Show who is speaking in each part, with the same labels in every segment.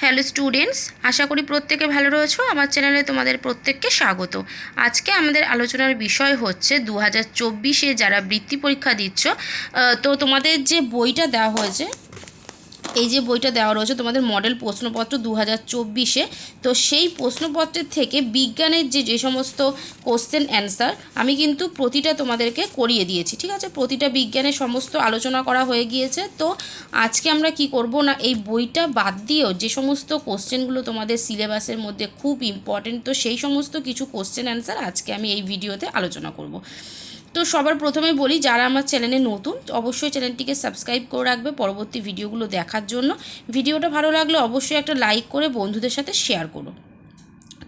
Speaker 1: Hello students, আশা করি প্রত্যেকে ভালো রয়েছে। আমার চ্যানেলে তোমাদের প্রত্যেককে স্বাগত। আজকে আমাদের আলোচনার বিষয় হচ্ছে দু হাজার যারা বৃত্তি পরীক্ষা দিচ্ছ তো তোমাদের যে বইটা দেওয়া হয়েছে এই যে বইটা দেওয়া রয়েছে, তোমাদের মডেল প্রশ্নপত্র দু হাজার তো সেই প্রশ্নপত্রের থেকে বিজ্ঞানের যে যে সমস্ত কোশ্চেন অ্যান্সার আমি কিন্তু প্রতিটা তোমাদেরকে করিয়ে দিয়েছি, ঠিক আছে? প্রতিটা বিজ্ঞানের সমস্ত আলোচনা করা হয়ে গিয়েছে, তো আজকে আমরা কি করব না, এই বইটা বাদ দিয়েও যে সমস্ত কোশ্চেনগুলো তোমাদের সিলেবাসের মধ্যে খুব ইম্পর্টেন্ট তো সেই সমস্ত কিছু কোশ্চেন অ্যান্সার আজকে আমি এই ভিডিওতে আলোচনা করব। তো সবার প্রথমে বলি, যারা আমার চ্যানেলে নতুন, অবশ্যই চ্যানেলটিকে সাবস্ক্রাইব করে রাখবে পরবর্তী ভিডিওগুলো দেখার জন্য। ভিডিওটা ভালো লাগলে অবশ্যই একটা লাইক করে বন্ধুদের সাথে শেয়ার করো।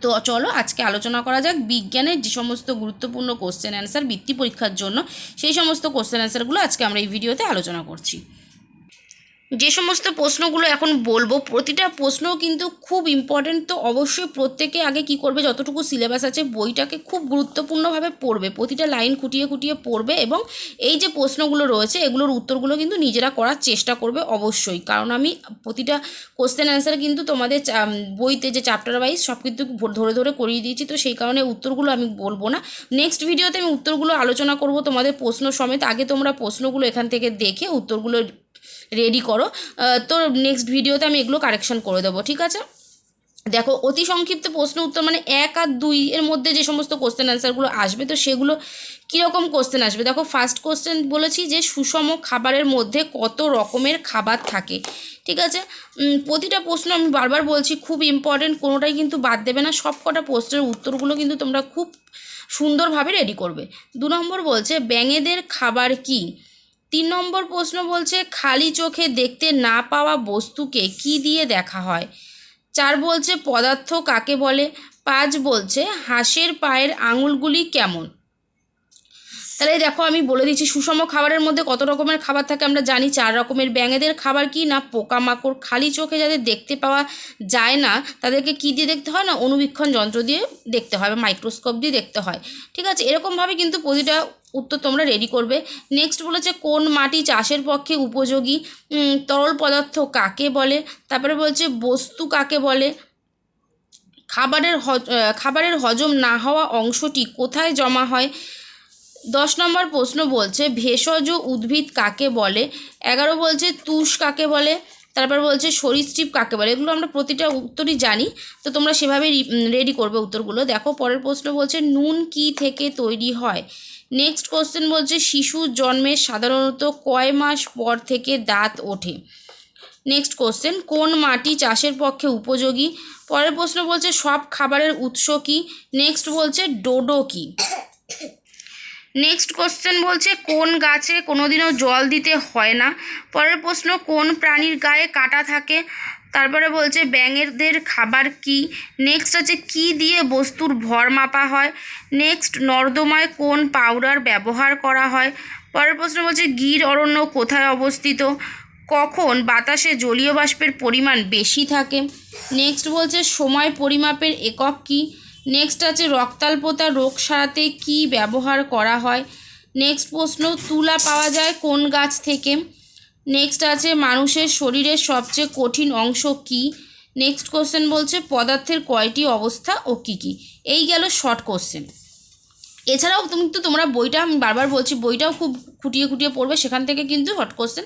Speaker 1: তো চলো, আজকে আলোচনা করা যাক বিজ্ঞানের যে সমস্ত গুরুত্বপূর্ণ কোশ্চেন অ্যান্সার বৃত্তি পরীক্ষার জন্য, সেই সমস্ত কোশ্চেন অ্যান্সারগুলো আজকে আমরা এই ভিডিওতে আলোচনা করছি। যে সমস্ত প্রশ্নগুলো এখন বলব, প্রতিটা প্রশ্ন কিন্তু খুব ইম্পর্টেন্ট তো অবশ্যই প্রত্যেকে আগে কি করবে, যতটুকু সিলেবাস আছে বইটাকে খুব গুরুত্বপূর্ণভাবে পড়বে, প্রতিটা লাইন খুঁটিয়ে খুঁটিয়ে পড়বে এবং এই যে প্রশ্নগুলো রয়েছে এগুলোর উত্তরগুলো কিন্তু নিজেরা করার চেষ্টা করবে অবশ্যই। কারণ আমি প্রতিটা কোশ্চেন অ্যান্সার কিন্তু তোমাদের বইতে যে চ্যাপ্টার ওয়াইজ সব কিন্তু ধরে ধরে করিয়ে দিয়েছি, তো সেই কারণে উত্তরগুলো আমি বলব না। নেক্সট ভিডিওতে আমি উত্তরগুলো আলোচনা করব তোমাদের প্রশ্ন সমেত, আগে তোমরা প্রশ্নগুলো এখান থেকে দেখে উত্তরগুলো রেডি করো। তো নেক্সট ভিডিওতে আমি এগুলো কারেকশন করে দেবো, ঠিক আছে? দেখো, অতি সংক্ষিপ্ত প্রশ্ন উত্তর মানে এক আর দুই এর মধ্যে যে সমস্ত কোশ্চেন অ্যান্সারগুলো আসবে, তো সেগুলো কীরকম কোশ্চেন আসবে? দেখো ফার্স্ট কোশ্চেন বলেছি যে সুষম খাবারের মধ্যে কত রকমের খাবার থাকে, ঠিক আছে? প্রতিটা প্রশ্ন আমি বারবার বলছি, খুব ইম্পর্টেন্ট কোনোটাই কিন্তু বাদ দেবে না। সব কটা প্রশ্নের উত্তরগুলো কিন্তু তোমরা খুব সুন্দরভাবে রেডি করবে। দু নম্বর বলছে, ব্যাঙেদের খাবার কি? তিন নম্বর প্রশ্ন বলছে, খালি চোখে দেখতে না পাওয়া বস্তুকে কি দিয়ে দেখা হয়? চার বলছে, পদার্থ কাকে বলে? পাঁচ বলছে, হাঁসের পায়ের আঙুলগুলি কেমন? তাহলে দেখো আমি বলে দিচ্ছি, সুষম খাবারের মধ্যে কত রকমের খাবার থাকে আমরা জানি, চার রকমের ব্যাঙেদের খাবার কি না, পোকামাকড় খালি চোখে যাদের দেখতে পাওয়া যায় না, তাদেরকে কি দিয়ে দেখতে হয় না, অনুবীক্ষণ যন্ত্র দিয়ে দেখতে হয় বা মাইক্রোস্কোপ দিয়ে দেখতে হয়। ঠিক আছে, এরকমভাবে কিন্তু প্রতিটা উত্তর তোমরা রেডি করবে। নেক্সট বলেছে, কোন মাটি চাষের পক্ষে উপযোগী? তরল পদার্থ কাকে বলে? তারপরে বলছে, বস্তু কাকে বলে? খাবারের খাবারের হজম না হওয়া অংশটি কোথায় জমা হয়? দশ নম্বর প্রশ্ন বলছে, ভেষজ উদ্ভিদ কাকে বলে? এগারো বলছে, তুষ কাকে বলে? তারপর বলছে, সরীসৃপ কাকে বলে? এগুলো আমরা প্রতিটা উত্তরই জানি, তো তোমরা সেভাবে রেডি করবে উত্তরগুলো। দেখো, পরের প্রশ্ন বলছে, নুন কি থেকে তৈরি হয়? নেক্সট কোশ্চেন বলছে, শিশু জন্মের সাধারণত কয় মাস পর থেকে দাঁত ওঠে? নেক্সট কোশ্চেন কোন মাটি চাষের পক্ষে উপযোগী? পরের প্রশ্ন বলছে, সব খাবারের উৎস কি? নেক্সট বলছে, ডোডো কি? নেক্সট কোশ্চেন বলছে, কোন গাছে কোনোদিনও জল দিতে হয় না? পরের প্রশ্ন, কোন প্রাণীর গায়ে কাটা থাকে? তারপরে বলছে, ব্যাঙেরদের খাবার কি? নেক্সট আছে কি দিয়ে বস্তুর ভর মাপা হয়? নেক্সট নর্দমায় কোন পাউডার ব্যবহার করা হয়? পরের প্রশ্ন বলছে, গির অরণ্য কোথায় অবস্থিত? কখন বাতাসে জলীয় বাষ্পের পরিমাণ বেশি থাকে? নেক্সট বলছে, সময় পরিমাপের একক কী? নেক্সট আছে রক্তাল্পতা রোগ সারাতে কি ব্যবহার করা হয়? নেক্সট প্রশ্ন, তুলা পাওয়া যায় কোন গাছ থেকে? নেক্সট আছে, মানুষের শরীরের সবচেয়ে কঠিন অংশ কি? নেক্সট কোশ্চেন বলছে, পদার্থের কয়টি অবস্থা ও কী কী? এই গেল শর্ট কোশ্চেন এছাড়াও তুমি তো তোমরা বইটা, আমি বারবার বলছি, বইটাও খুব খুঁটিয়ে খুঁটিয়ে পড়বে, সেখান থেকে কিন্তু হট কোশ্চেন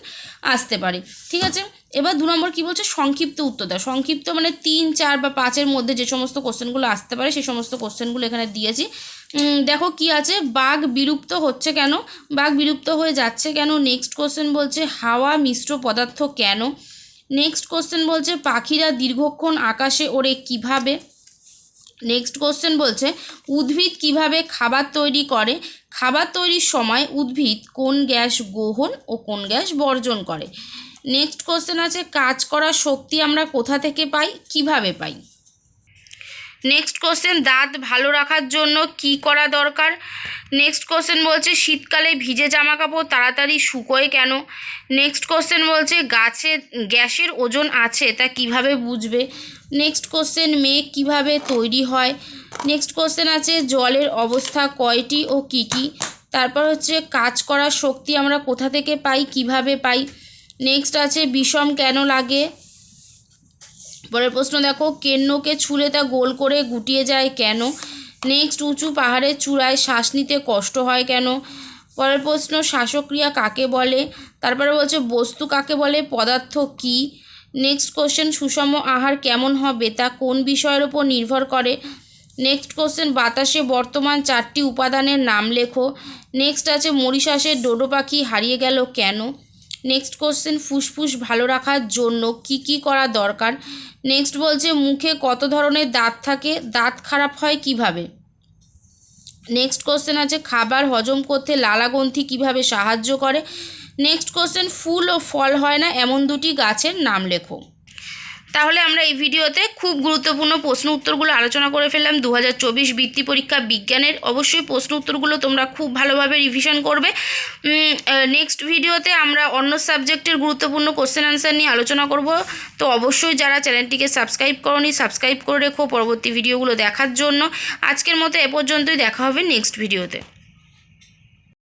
Speaker 1: আসতে পারে। ঠিক আছে? এবার দু নম্বর কী বলছে? সংক্ষিপ্ত উত্তর দাও। সংক্ষিপ্ত মানে তিন, চার বা পাঁচের মধ্যে যে সমস্ত কোশ্চেনগুলো আসতে পারে, সেই সমস্ত কোশ্চেনগুলো এখানে দিয়েছি। দেখো কি আছে? বাঘ বিলুপ্ত হচ্ছে কেন? বাঘ বিলুপ্ত হয়ে যাচ্ছে কেন? নেক্সট কোশ্চেন বলছে, হাওয়া মিশ্র পদার্থ কেন? নেক্সট কোশ্চেন বলছে, পাখিরা দীর্ঘক্ষণ আকাশে ওড়ে কীভাবে? নেক্সট কোশ্চেন বলছে, উদ্ভিদ কীভাবে খাবার তৈরি করে? খাবার তৈরির সময় উদ্ভিদ কোন গ্যাস গ্রহণ ও কোন গ্যাস বর্জন করে? নেক্সট কোশ্চেন আছে, কাজ করার শক্তি আমরা কোথা থেকে পাই? কীভাবে পাই? নেক্সট কোশ্চেন দাঁত ভালো রাখার জন্য কি করা দরকার? নেক্সট কোশ্চেন বলছে, শীতকালে ভিজে জামা কাপড় তাড়াতাড়ি শুকোয় কেন? নেক্সট কোশ্চেন বলছে, গাছে, গ্যাসের ওজন আছে, তা কীভাবে বুঝবে? নেক্সট কোশ্চেন মেঘ কীভাবে তৈরি হয়? নেক্সট কোশ্চেন আছে, জলের অবস্থা কয়টি ও কি কি? তারপর হচ্ছে, কাজ করার শক্তি আমরা কোথা থেকে পাই, কীভাবে পাই? নেক্সট আছে, বিষম কেন লাগে? পরের প্রশ্ন দেখো কেন্নকে ছুলে তা গোল করে গুটিয়ে যায় কেন? নেক্সট উঁচু পাহাড়ের চূড়ায় শ্বাস নিতে কষ্ট হয় কেন? পরের প্রশ্ন, শ্বাসক্রিয়া কাকে বলে? তারপরে বলছে, বস্তু কাকে বলে? পদার্থ কি? নেক্সট কোশ্চেন, সুষম আহার কেমন হবে? তা কোন বিষয়ের ওপর নির্ভর করে? নেক্সট কোশ্চেন, বাতাসে বর্তমান চারটি উপাদানের নাম লেখো। নেক্সট আছে, মরিশাসের ডোডো পাখি হারিয়ে গেল কেন? নেক্সট কোশ্চেন ফুসফুস ভালো রাখার জন্য কি কি করা দরকার? নেক্সট বলছে, মুখে কত ধরনের দাঁত থাকে? দাঁত খারাপ হয় কীভাবে? নেক্সট কোশ্চেন আছে, খাবার হজম করতে লালাগন্থি কীভাবে সাহায্য করে? নেক্সট কোশ্চেন ফুল ও ফল হয় না এমন দুটি গাছের নাম লেখো। তাহলে আমরা এই ভিডিওতে খুব গুরুত্বপূর্ণ প্রশ্ন উত্তরগুলো আলোচনা করে ফেললাম। দু হাজার চব্বিশ বৃত্তি পরীক্ষা বিজ্ঞানের অবশ্যই প্রশ্ন উত্তরগুলো তোমরা খুব ভালোভাবে রিভিশন করবে। নেক্সট ভিডিওতে আমরা অন্য সাবজেক্টের গুরুত্বপূর্ণ কোশ্চেন আনসার নিয়ে আলোচনা করব। তো অবশ্যই যারা চ্যানেলটিকে সাবস্ক্রাইব করনি সাবস্ক্রাইব করে রেখো পরবর্তী ভিডিওগুলো দেখার জন্য। আজকের মতো এ পর্যন্তই, দেখা হবে নেক্সট ভিডিওতে।